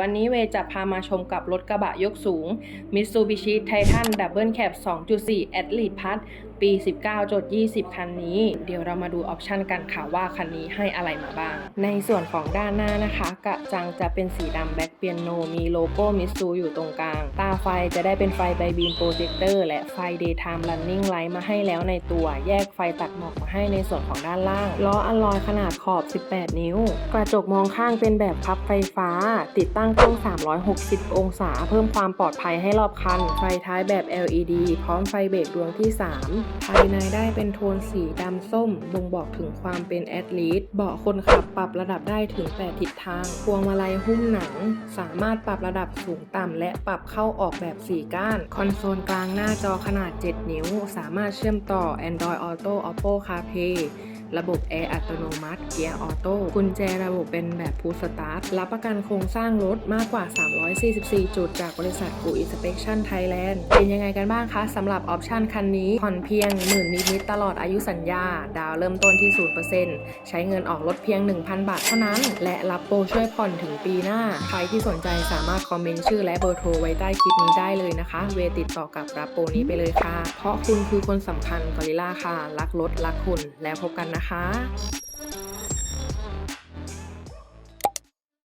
วันนี้เวจะพามาชมกับรถกระบะยกสูง Mitsubishi Titan Double Cab 2.4 Athlete Plus ปี 19จด20 คันนี้ เดี๋ยวเรามาดูออปชันกันค่ะว่าคันนี้ให้อะไรมาบ้าง ในส่วนของด้านหน้านะคะ กระจังจะเป็นสีดำแบ็คเปียโน มีโลโก้มิสซูอยู่ตรงกลาง ตาไฟจะได้เป็นไฟไบบีมโปรเจคเตอร์และไฟ Daytime Running Light มาให้แล้วในตัว แยกไฟตัดหมอกมาให้ในส่วนของด้านล่าง ล้ออลลอยขนาดขอบ 18 นิ้ว กระจกมองข้างเป็นแบบพับไฟฟ้า ติดตั้งกล้อง 360 องศา เพิ่มความปลอดภัยให้รอบคัน ไฟท้ายแบบ LED พร้อมไฟเบรกดวงที่ 3ภายในได้เป็นโทนสีดำส้ม บ่งบอกถึงความเป็นแอดลีดเบาะคนขับปรับระดับได้ถึง 8 ทิศทาง พวงมาลัยหุ้มหนัง สามารถปรับระดับสูงต่ำและปรับเข้าออกแบบ 4 ก้าน คอนโซลกลางหน้าจอขนาด 7 นิ้ว สามารถเชื่อมต่อ Android Auto Oppo CarPlay ระบบแอร์อัตโนมัติเกียร์ออโต้กุญแจระบบเป็นแบบพุ s สตาร์ทรับประกันโครงสร้างรถมากกว่า 344 จุดจากบริษัทกูอินสเป t ชั่นไทยแลนด์เป็นยังไงกันบ้างคะสำหรับออปชันคันนี้ผ่อนเพียงหมื่นนิดๆตลอดอายุสัญญา ดาวเริ่มต้นที่ 0%ใช้เงินออกรถเพียง 1,000 บาทเท่านั้น และรับโปรช่วยผ่อนถึงปีหน้า ใครที่สนใจสามารถคอมเมนต์ชื่อและเบอร์โทรไว้ใต้คลิปนี้ได้เลยนะคะ เวติดต่อกับรับโปรนี้ไปเลยค่ะ เพราะคุณคือคนสำคัญกอริล่าค่ะ รักรถรักคุณแล้วพบกันนะคะ